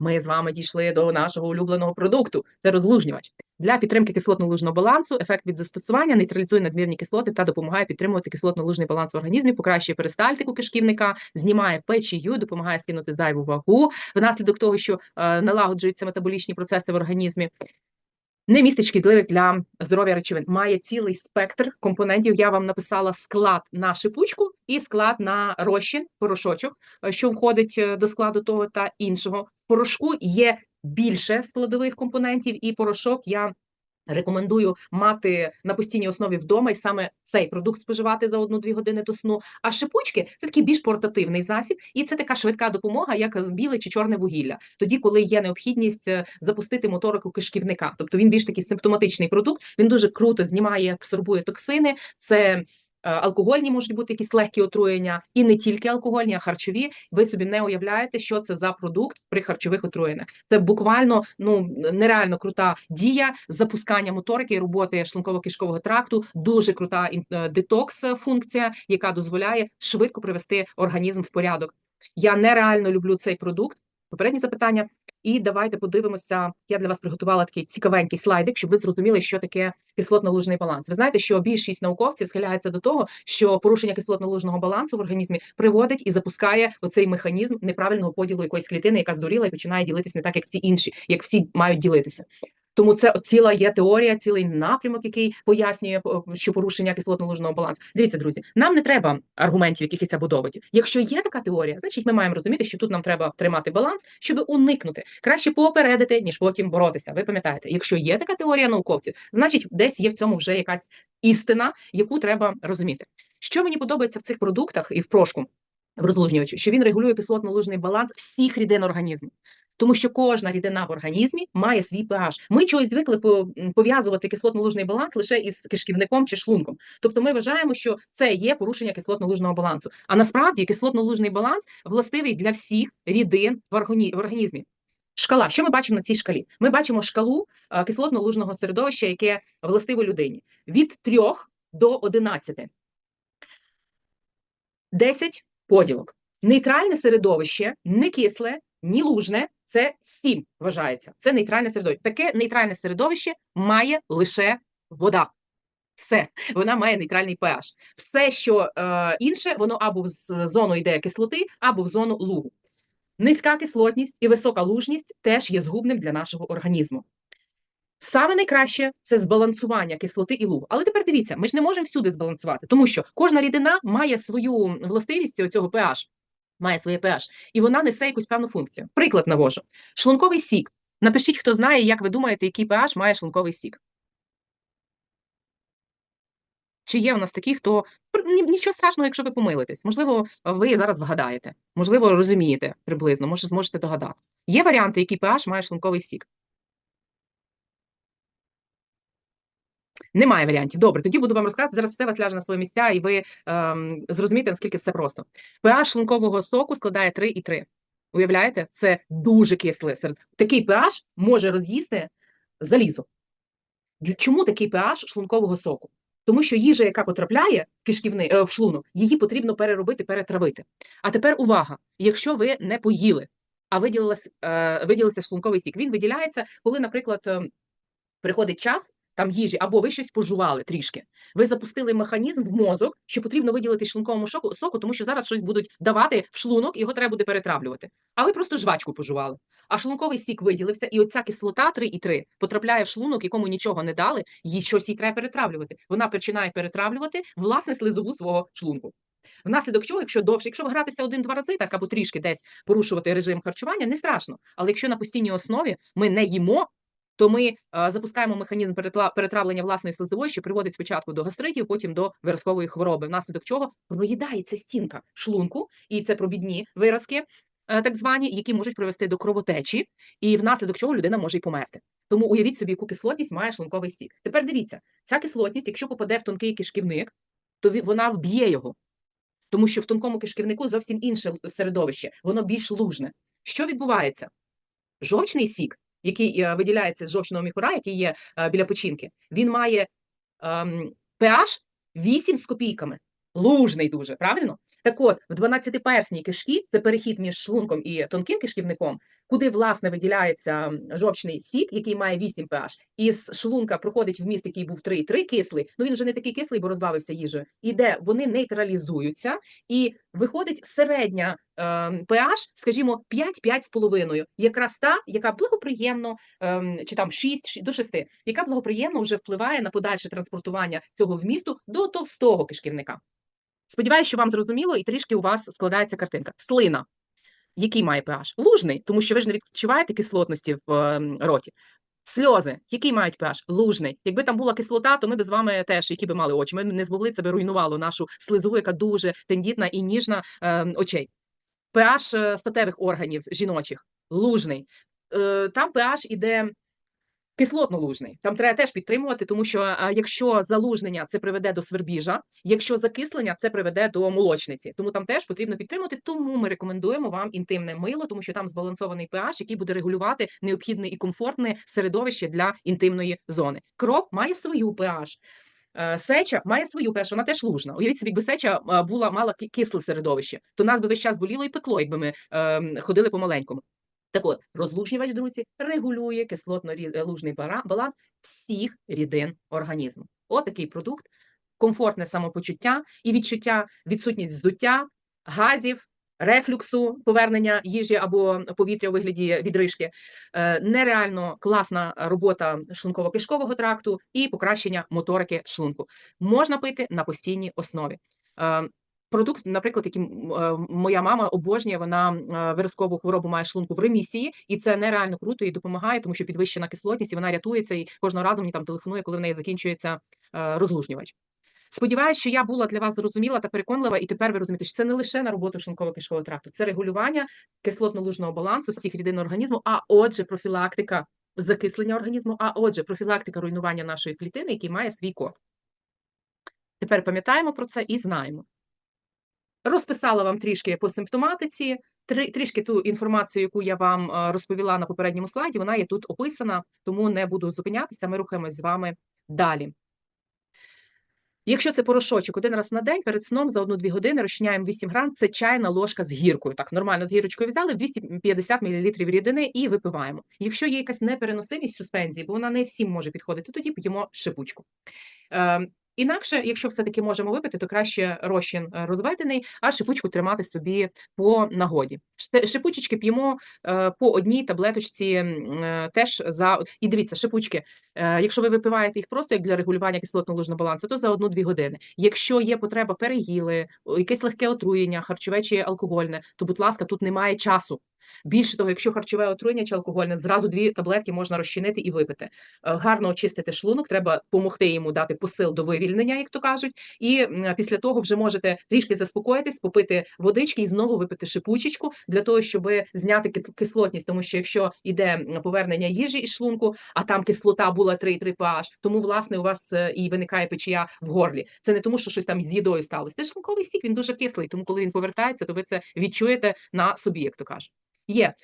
ми з вами дійшли до нашого улюбленого продукту. Це розлужнювач. Для підтримки кислотно-лужного балансу ефект від застосування нейтралізує надмірні кислоти та допомагає підтримувати кислотно-лужний баланс в організмі, покращує перистальтику кишківника, знімає печію, допомагає скинути зайву вагу внаслідок того, що е, налагоджуються метаболічні процеси в організмі. Не містить шкідливих для здоров'я речовин. Має цілий спектр компонентів. Я вам написала склад на шипучку і склад на розчин, порошочок, е, що входить е, до складу того та іншого. Порошку є більше складових компонентів, і порошок я рекомендую мати на постійній основі вдома і саме цей продукт споживати за одну-дві години до сну. А шипучки це такий більш портативний засіб, і це така швидка допомога, як біле чи чорне вугілля. Тоді, коли є необхідність е, запустити моторику кишківника, тобто він більш такий симптоматичний продукт. Він дуже круто знімає, абсорбує токсини. Це алкогольні можуть бути якісь легкі отруєння, і не тільки алкогольні, а харчові. Ви собі не уявляєте, що це за продукт при харчових отруєннях. Це буквально ну нереально крута дія запускання моторики і роботи шлунково-кишкового тракту. Дуже крута е, детокс-функція, яка дозволяє швидко привести організм в порядок. Я нереально люблю цей продукт. Попереднє запитання. І давайте подивимося. Я для вас приготувала такий цікавенький слайдик, щоб ви зрозуміли, що таке кислотно-лужний баланс. Ви знаєте, що більшість науковців схиляється до того, що порушення кислотно-лужного балансу в організмі приводить і запускає оцей механізм неправильного поділу якоїсь клітини, яка здуріла і починає ділитися не так, як всі інші, як всі мають ділитися. Тому це ціла є теорія, цілий напрямок, який пояснює, що порушення кислотно-лужного балансу. Дивіться, друзі, нам не треба аргументів, якихось або доводів. Якщо є така теорія, значить ми маємо розуміти, що тут нам треба тримати баланс, щоб уникнути. Краще попередити, ніж потім боротися. Ви пам'ятаєте, якщо є така теорія науковців, значить десь є в цьому вже якась істина, яку треба розуміти. Що мені подобається в цих продуктах і в прошку в розлужнювачі, що він регулює кислотно-лужний баланс всіх рідин організму тому що кожна рідина в організмі має свій pH. Ми чогось звикли пов'язувати кислотно-лужний баланс лише із кишківником чи шлунком. Тобто ми вважаємо, що це є порушення кислотно-лужного балансу. А насправді кислотно-лужний баланс властивий для всіх рідин в організмі. Шкала, що ми бачимо на цій шкалі? Ми бачимо шкалу кислотно-лужного середовища, яке властиво людині від 3 до 11. 10 поділок. Нейтральне середовище, не кисле, ні лужне, це 7 вважається. Це нейтральне середовище. Таке нейтральне середовище має лише вода. Все, вона має нейтральний pH. Все, що е, інше, воно або в зону йде кислоти, або в зону лугу. Низька кислотність і висока лужність теж є згубним для нашого організму. Саме найкраще це збалансування кислоти і лугу. Але тепер дивіться, ми ж не можемо всюди збалансувати, тому що кожна рідина має свою властивість цього pH має своє pH, і вона несе якусь певну функцію. Приклад навожу. Шлунковий сік. Напишіть, хто знає, як ви думаєте, який pH має шлунковий сік. Чи є у нас такі, хто нічого страшного, якщо ви помилитесь? Можливо, ви зараз вгадаєте, можливо, розумієте приблизно, може, зможете догадатися. Є варіанти, який pH має шлунковий сік. Немає варіантів. Добре, тоді буду вам розказувати. Зараз все вас ляже на свої місця, і ви ем, зрозумієте, наскільки все просто. pH шлункового соку складає 3,3. Уявляєте, це дуже кисле. Такий pH може роз'їсти залізо. Чому такий pH шлункового соку? Тому що їжа, яка потрапляє в кишківний, е, в шлунок, її потрібно переробити, перетравити. А тепер увага: якщо ви не поїли, а виділилась, е, виділився шлунковий сік, він виділяється, коли, наприклад, е, приходить час там їжі, або ви щось пожували трішки. Ви запустили механізм в мозок, що потрібно виділити шлунковому соку, соку, тому що зараз щось будуть давати в шлунок, його треба буде перетравлювати. А ви просто жвачку пожували. А шлунковий сік виділився, і оця кислота 3,3 потрапляє в шлунок, якому нічого не дали, їй щось їй треба перетравлювати. Вона починає перетравлювати власне слизову свого шлунку. Внаслідок чого, якщо довше, якщо гратися один-два рази, так або трішки десь порушувати режим харчування, не страшно. Але якщо на постійній основі ми не їмо, то ми запускаємо механізм перетравлення власної слизової, що приводить спочатку до гастритів, потім до виразкової хвороби, внаслідок чого проїдається стінка шлунку, і це пробідні виразки, е, так звані, які можуть привести до кровотечі, і внаслідок чого людина може й померти. Тому уявіть собі, яку кислотність має шлунковий сік. Тепер дивіться, ця кислотність, якщо попаде в тонкий кишківник, то вона вб'є його, тому що в тонкому кишківнику зовсім інше середовище, воно більш лужне. Що відбувається? Жовчний сік який е, виділяється з жовчного міхура, який є е, біля печінки, він має ем, pH 8 з копійками. Лужний дуже, правильно? Так от, в 12-персній кишкі це перехід між шлунком і тонким кишківником, куди власне виділяється жовчний сік, який має 8 pH, і з шлунка проходить вміст, який був 3,3 кислий. Ну він вже не такий кислий, бо розбавився їжею. І де вони нейтралізуються, і виходить середня ем, pH, скажімо, 5-5,5, якраз та, яка благоприємно, ем, чи там 6 ші- до 6, яка благоприємно вже впливає на подальше транспортування цього вмісту до товстого кишківника. Сподіваюся, що вам зрозуміло і трішки у вас складається картинка. Слина. Який має pH? Лужний, тому що ви ж не відчуваєте кислотності в ем, роті. Сльози, які мають pH? Лужний. Якби там була кислота, то ми б з вами теж, які би мали очі. Ми б не змогли це би руйнувало нашу слизову, яка дуже тендітна і ніжна ем, очей. pH е, статевих органів жіночих лужний. Е, Там pH іде кислотно-лужний. Там треба теж підтримувати, тому що якщо залужнення це приведе до свербіжа, якщо закислення це приведе до молочниці. Тому там теж потрібно підтримувати. Тому ми рекомендуємо вам інтимне мило, тому що там збалансований pH, який буде регулювати необхідне і комфортне середовище для інтимної зони. Кров має свою pH. Е, Сеча має свою pH, вона теж лужна. Уявіть собі, якби сеча була мала кисле середовище, то нас би весь час боліло і пекло, якби ми ем, ходили по-маленькому. Так от, розлучнювач, друзі, регулює кислотно-лужний баланс всіх рідин організму. От такий продукт, комфортне самопочуття і відчуття, відсутність здуття, газів, рефлюксу, повернення їжі або повітря у вигляді відрижки, е, нереально класна робота шлунково-кишкового тракту і покращення моторики шлунку. Можна пити на постійній основі. Продукт, наприклад, який е, моя мама обожнює, вона е, виразкову хворобу має шлунку в ремісії, і це нереально круто і допомагає, тому що підвищена кислотність, і вона рятується і кожного разу мені там телефонує, коли в неї закінчується е, розлужнювач. Сподіваюсь, що я була для вас зрозуміла та переконлива, і тепер ви розумієте, що це не лише на роботу шлунково-кишкового тракту, це регулювання кислотно-лужного балансу всіх рідин організму, а отже, профілактика закислення організму, а отже, профілактика руйнування нашої клітини, який має свій код. Тепер пам'ятаємо про це і знаємо. Розписала вам трішки по симптоматиці, трішки ту інформацію, яку я вам е, розповіла на попередньому слайді, вона є тут описана, тому не буду зупинятися. Ми рухаємось з вами далі. Якщо це порошочок один раз на день перед сном за 1-2 години розчиняємо 8 грам, це чайна ложка з гіркою. Так, нормально з гірочкою взяли 250 мл рідини і випиваємо. Якщо є якась непереносимість суспензії, бо вона не всім може підходити, тоді п'ємо шипучку. Інакше, якщо все-таки можемо випити, то краще розчин е, розведений, а шипучку тримати собі по нагоді. Шипучечки п'ємо е, по одній таблеточці е, теж за і дивіться, шипучки. Якщо ви випиваєте їх просто як для регулювання кислотно-лужного балансу, то за 1-2 години. Якщо є потреба переїли, якесь легке отруєння, харчове чи алкогольне, то будь ласка, тут немає часу. Більше того, якщо харчове отруєння чи алкогольне, зразу дві таблетки можна розчинити і випити. Е, Гарно очистити шлунок, треба допомогти йому дати посил до вивільнення, як то кажуть. І після того вже можете трішки заспокоїтись, попити водички і знову випити шипучечку для того, щоб зняти кислотність. Тому що якщо йде повернення їжі із шлунку, а там кислота була 3,3 pH, тому власне у вас е, і виникає печія в горлі. Це не тому, що щось там з їдою сталося. Це шлунковий сік, він дуже кислий. Тому коли він повертається, то ви це відчуєте на собі, як то кажуть. Є